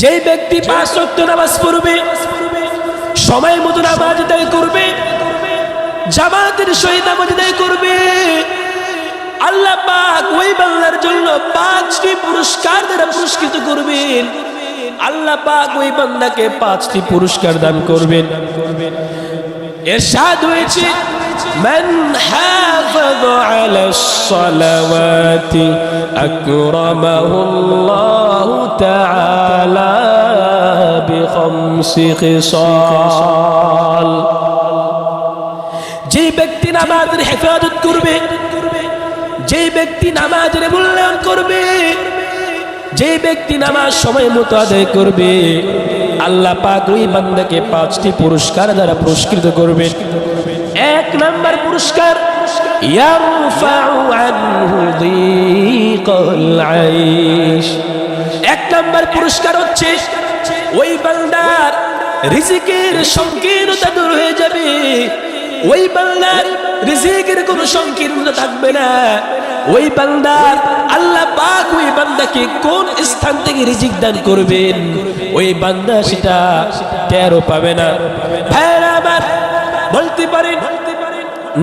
যেই ব্যক্তি পাঁচ ওয়াক্ত নামাজ পড়বে, সময় মতো নামাজ আদায় করবে, জামাতের সহিত নামাজ আদায় করবে, আল্লাহ পাক ওই বাংলার জন্য পাঁচটি পুরস্কার দ্বারা পুরস্কৃত করবেন। আল্লাহ পাক ওই বান্দাকে পাঁচটি পুরস্কার দান করবেন। এর এরশাদ হয়েছে من حافظ على الصلوات أكرمه الله تعالى بخمس خصال যে ব্যক্তি নামাজের হেফাজত করবে যে ব্যক্তি নামাজের মূল্যায়ন করবে যে ব্যক্তি নামাজ সময় মতো আদায় করবে আল্লাহ পাক ওই বান্দাকে পাঁচটি পুরস্কার দ্বারা পুরস্কৃত করবেন এক নাম্বার পুরস্কার এক নাম্বার পুরস্কার হচ্ছে, ওই বান্দার রিজিকের সংকীর্ণতা দূর হয়ে যাবে। ওই বান্দার রিজিকের কোনো সংকীর্ণতা থাকবে না। ওই বান্দার আল্লাহ পাক ওই বান্দাকে কোন স্থান থেকে রিজিক দান করবেন? ওই বান্দা সেটা টেরও পাবে না। ভাইরা পারেন।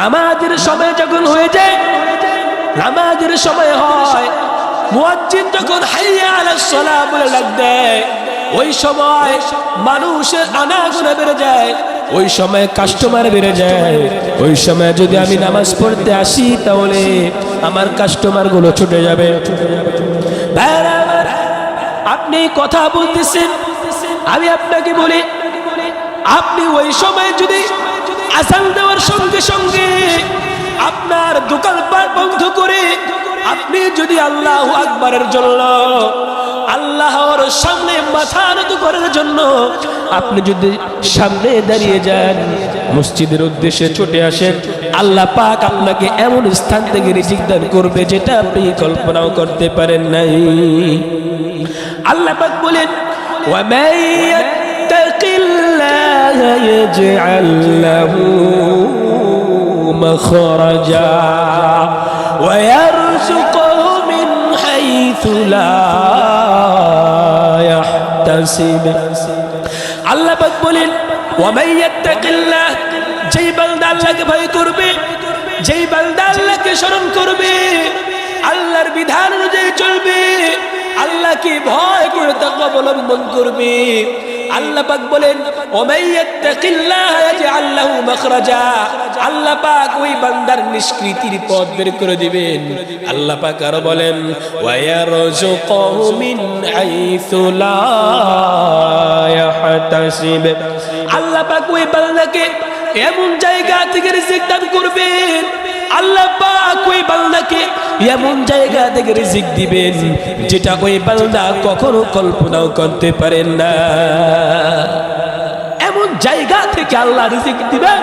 নামাজের সময় যখন হয়ে যায়, নামাজের সময় হয় যখন বলে দেয়, ওই সময় মানুষের বেড়ে যায়, ওই সময় কাস্টমার বেড়ে যায়। ওই সময় যদি আমি নামাজ পড়তে আসি, তাহলে আমার কাস্টমারগুলো ছুটে যাবে। আপনি কথা বলতেছেন, আমি আপনাকে বলি, আপনি ওই সময় যদি আসান দেওয়ার সঙ্গে সঙ্গে আপনার দোকান বন্ধ করে আপনি যদি আল্লাহ আকবরের জন্য, আল্লাহর সামনে মাথা নত করার জন্য আপনি যদি সামনে দাঁড়িয়ে যান, মসজিদের উদ্দেশ্যে ছুটে আসেন, আল্লাহ পাক আপনাকে এমন স্থান থেকে রিজিকদান করবে যেটা আপনি কল্পনাও করতে পারেন নাই। আল্লাহ পাক বলেন, ওয়া يتق الله يجعل له مخرجا ويرزقه من حيث لا يحتسب আল্লাহ পাক বলেন ওয়ামাই ইয়াত্তাকিল্লাহ যেই বান্দা আল্লাহকে ভয় করবে যেই বান্দা আল্লাহকে স্মরণ করবে আল্লাহর বিধান অনুযায়ী চলবে আল্লাহকে ভয় করে তাকে অবলম্বন করবে আল্লাহ পাক বলেন আল্লাহ পাক ওই বান্দার নিষ্কৃতির পথ বের করে দিবেন। আল্লাহ পাক আরও বলেন আল্লাহ পাক ওই বান্দাকে এমন জায়গা থেকে রিজিক দান করবেন আল্লাহ পাক ওই বান্দাকে এমন জায়গা থেকে রিজিক দিবেন যেটা ওই বান্দা কখনো কল্পনাও করতে পারেন না। এমন জায়গা থেকে আল্লাহ রিজিক দিবেন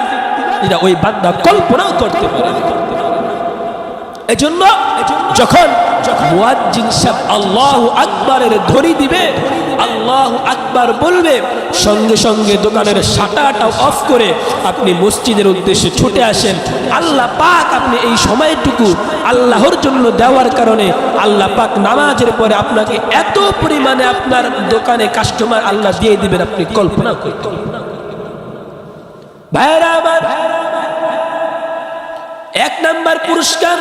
যেটা ওই বান্দা কল্পনাও করতে পারে না। এজন্য যখন মুয়াজ্জিন সাহেব আল্লাহ আকবরের ধরি দিবে, আল্লাহ আকবার বলবে, সঙ্গে সঙ্গে দোকানের শাটাটা অফ করে আপনি মসজিদের উদ্দেশ্যে ছুটে আসেন। আল্লাহ পাক আপনি এই সময়টুকু আল্লাহর জন্য দেওয়ার কারণে আল্লাহ পাক নামাজের পরে আপনাকে এত পরিমাণে আপনার দোকানে কাস্টমার আল্লাহ দিয়ে দিবেন, আপনি কল্পনা করতে ভাইরা আমার এক নাম্বার পুরস্কার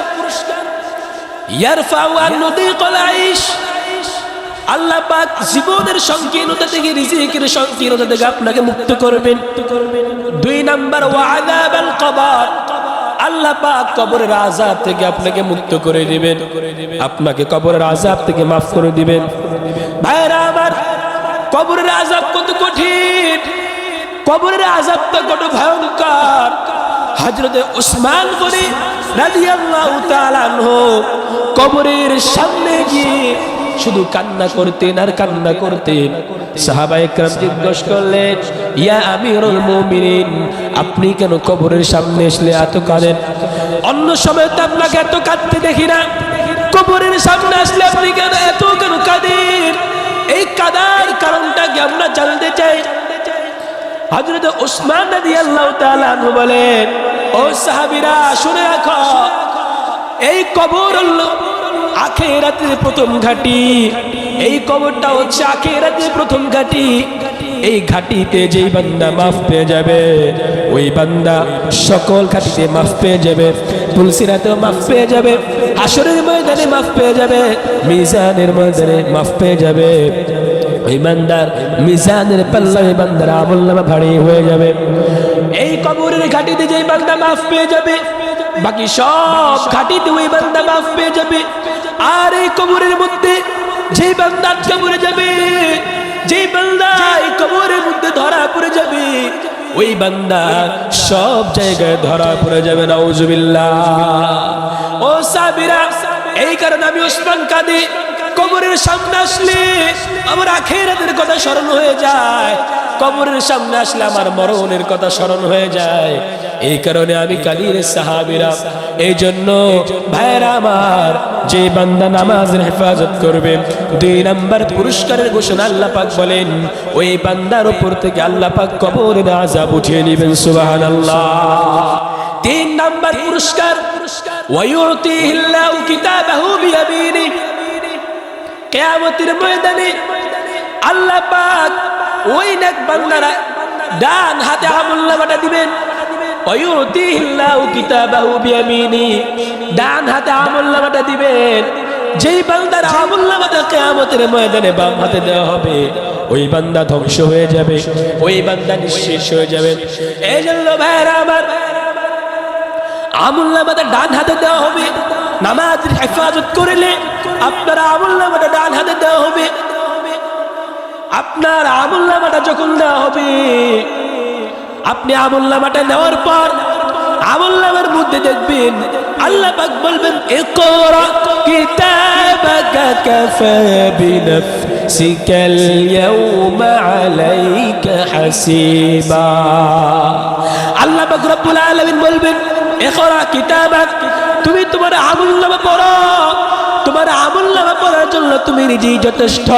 আল্লাহ পাক জীবনের সংকীর্ণতা থেকে রিজিকের সংকীর্ণতা থেকে আপনাকে মুক্ত করবেন। দুই নাম্বার ওয়াদাবাল কবর। আল্লাহ পাক কবরের আযাব থেকে আপনাকে মুক্ত করে দিবেন। আপনাকে কবরের আযাব থেকে মাফ করে দিবেন। ভাইরা আমার, কবরের আযাব কত কঠিন। কবরের আযাবটা কত ভয়ঙ্কর। হজরতে উসমান গনি রাদিয়াল্লাহু তাআলা কবরের সামনে গিয়ে শুধু কান্না করতেন আর কান্না করতেন। আপনি কেন কবরের সামনে আসলে এত কাঁদেন? অন্য সময় তো আপনাকে এত কাঁদতে দেখি না। কবরের সামনে আসলে আপনি কেন এত কেন কাঁদেন? এই কাদার কারণটা কি আমরা জানতে চাই? হজরত উসমান তাআলা আনহু বলেন, ও সাহাবিরা, শুনে রাখো, এই কবর আখেরাতের প্রথম ঘাটি, এই কবরটা হচ্ছে আখেরাতে প্রথম ঘাটি, এই ঘাটিতে যেই বান্দা মাফ পেয়ে যাবে, ওই বান্দা সকল ঘাটিতে মাফ পেয়ে যাবে, তুলসিরাতেও মাফ পেয়ে যাবে, হাসরের ময়দানে মাফ পেয়ে যাবে, মিজানের ময়দানে মাফ পেয়ে যাবে। ওই বান্দার মিজানের পাল্লা ওই বান্দার আমল নামা ভারী হয়ে যাবে। এই কবরের ঘাটিতে যেই বান্দা মাফ পেয়ে যাবে, বাকি সব ঘাটিতে ওই বান্দা মাফ পেয়ে যাবে। আর এই কবরের মধ্যে যে বান্দা পড়ে যাবে যে বান্দা এই কবরের মধ্যে ধরা পড়ে যাবে, ওই বান্দা সব জায়গায় ধরা পড়ে যাবে, নাউজুবিল্লাহ। ও সাবিরা এই কারণে আমি ওসমান কাঁদি কবরের সামনে আসলে আমার আখেরাতের কথা স্মরণ হয়ে যায়। কবরের সামনে আসলে আমার মরণের কথা স্মরণ হয়ে যায়। এই কারণে আমি কাদির সাহাবিরা, এই জন্য ভাইরা আমার, যে বান্দা নামাজের হেফাজত করবে, দুই নাম্বার পুরস্কারের ঘোষণা আল্লাহ পাক বলেন, ওই বান্দার উপর থেকে আল্লাহ পাক কবরের আজাব উঠিয়ে নেবেন, সুবহানাল্লাহ। তিন নাম্বার পুরস্কার ওয়ায়ুতিহিল্লাহু কিতাবাহু বিয়ামিনিহি কেয়ামতের ময়দানে আল্লাহ পাক ওই নেক বান্দারা ডান হাতে আমুল্লামাটা দিবেন। ডান হাতে দিবেন। যেই বান্দার কেয়ামতের ময়দানে বাম হাতে দেওয়া হবে, ওই বান্দা ধ্বংস হয়ে যাবে, ওই বান্দা নিঃশেষ হয়ে যাবে। এই জন্য ভাইরা আমার আমুল্লামাটা ডান হাতে দেওয়া হবে। নামাজের হেফাজত করলে আপনার আমুল্লামাটা ডান হাতে দেওয়া হবে। আপনার আমুল্লামাটা যখন দেওয়া হবে, আপনি আমুল্লামাটা নেওয়ার পর আমুল্লামার মধ্যে দেখবেন আল্লাহ পাক বলবেন, ইকরা কিতাবাকা কাফা বিনফসিকাল ইয়াউমা আলাইকা হাসিবা। আল্লাহ পাক রব্বুল আলামিন বলবেন ইকরা কিতাবাক, তুমি তোমার আমুল্লামা পড়ো। তোমার আমুল্লামা পড়ার জন্য তুমি নিজেই যথেষ্ট।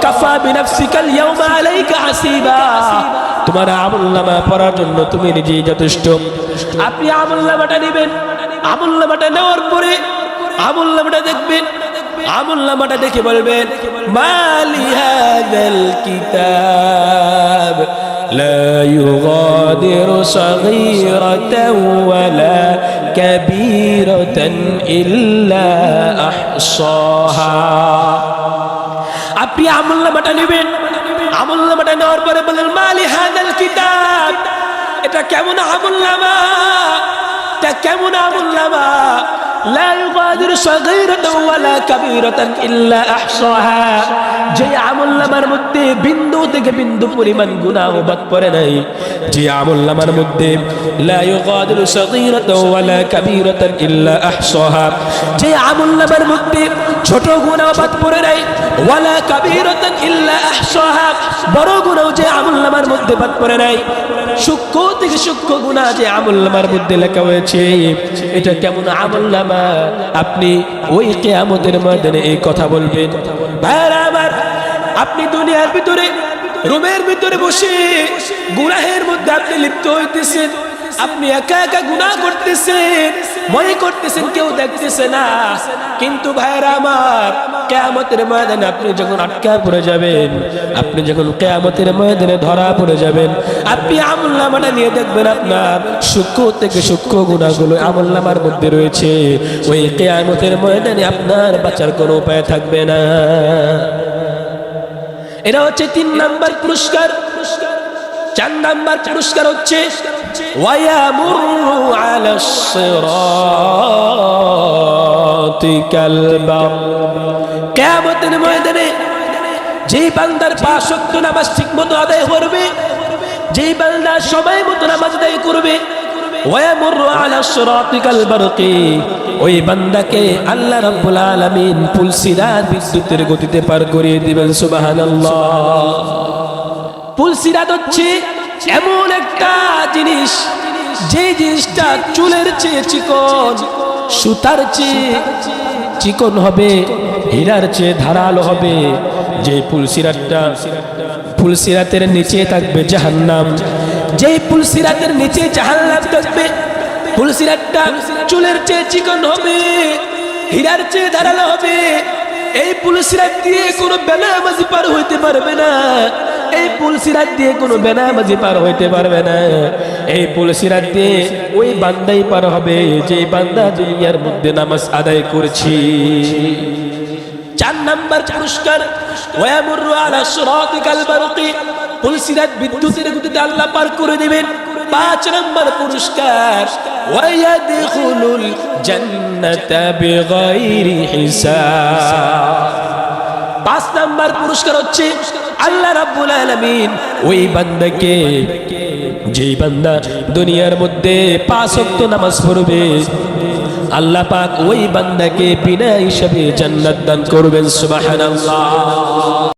কাফা বিনাফসিকাল ইয়াউমা আলাইকা হাসিবা। তোমার আমুল্লামা পড়ার জন্য তুমি নিজেই যথেষ্ট। আপনি আমুল্লামাটা নেবেন। আমুল্লামাটা নেওয়ার পরে আমুল্লামাটা দেখবেন। আমুল্লামাটা দেখে বলবেন, মালি হাদাল কিতাব। لا يغادر صغيرة ولا كبيرة إلا أحصاها আপনি আমুল্লামাটা নেবেন আমুল্লামাটা নেওয়ার পরে বলেন মালি হাদাল কিতাব এটা কেমন আমুল্লামা এটা কেমন আমুল্লামা لا يغادر صغيرة ولا كبيرة إلا أحصاها যে আমুল্লামার মধ্যে বিন্দু থেকে বিন্দু পরিমাণ গুনাহ বাদ পড়ে নাই যে আমুল্লামার মধ্যে لا يغادر صغيرة ولا كبيرة إلا أحصاها যে আমুল্লামার মধ্যে ছোট গুনাহ বাদ পড়ে নাই ওয়ালা কাবীরাতান ইল্লা আহসাহা বড় গুনাহ যে আমুল্লামার মধ্যে বাদ পড়ে নাই সূক্ষ্ম থেকে সূক্ষ্ম গুনাহ যে আমুল্লামার মধ্যে লেখা হয়েছে এটা কেমন আমুল্লামা আপনি ওই কেয়ামতের ময়দানে এই কথা বলবেন। ভাইরা আমার, আপনি দুনিয়ার ভিতরে, রুমের ভিতরে বসে গুনাহের মধ্যে আপনি লিপ্ত হইতেছেন, আপনি একা একা গুনাহ করতেছেন মনে করতেছেন কেউ দেখতেছে না। কিন্তু ভাইরা আমার কেয়ামতের ময়দানে আপনি যখন আটকা পড়ে যাবেন আপনি যখন কেয়ামতের ময়দানে ধরা পড়ে যাবেন আপনি আমুল্লামাটা নিয়ে দেখবেন আপনার সূক্ষ্ম থেকে সূক্ষ্ম গুণাগুলো আমুল্লামার মধ্যে রয়েছে। ওই কেয়ামতের ময়দানে আপনার বাঁচার কোনো উপায় থাকবে না। এটা হচ্ছে তিন নাম্বার পুরস্কার। চার নাম্বার পুরস্কার হচ্ছে কেয়ামতের ময়দানে যেই বান্দার পাশক্ত নামাজ ঠিক মতো আদায় করবে, যেই বান্দা সময় মতো নামাজ আদায় করবে ওই আল্লাহ বিদ্যুতের গতিতে পার করিয়ে দিবেন সুবাহ পুলসিরাত হচ্ছে এমন একটা জিনিস। যে জিনিসটা চুলের চেয়ে চিকন, সুতার চেয়ে চিকন হবে, হীরার চেয়ে ধারালো হবে। যে পুলসিরাতটা পুলসিরাতের নিচে থাকবে জাহান্নাম। যে পুলসিরাতের নিচে জাহান্নাম থাকবে পুলসিরাতটা চুলের চেয়ে চিকন হবে, হীরার চেয়ে ধারালো হবে। এই পুলিশিরাত দিয়ে কোনো বেনামাজি পার হইতে পারবে না। এই পুলসিরাত দিয়ে কোনো বেনামাজি পার হইতে পারবে না। এই পুলসিরাত দিয়ে ওই বান্দাই পার হবে, যে বান্দা দুনিয়ার মধ্যে নামাজ আদায় করছি। চার নাম্বার পুরস্কার ওয়ামুরু আলা সিরাতিকাল বারকি পুলসিরাত বিদ্যুতের গতিতে আল্লাহ পার করে দিবেন। পাঁচ নাম্বার পুরস্কার, ওয়ায়াদখুলুল জান্নাতা বিগাইরি হিসাব। পাঁচ নাম্বার পুরস্কার হচ্ছে আল্লাহ রাব্বুল আলামিন। ওই বান্দাকে, যেই বান্দা দুনিয়ার মধ্যে পাঁচ ওয়াক্ত নামাজ পড়বে, আল্লাহ পাক ওই বান্দাকে বিনা হিসাবে জান্নাত দান করবেন, সুবহানাল্লাহ।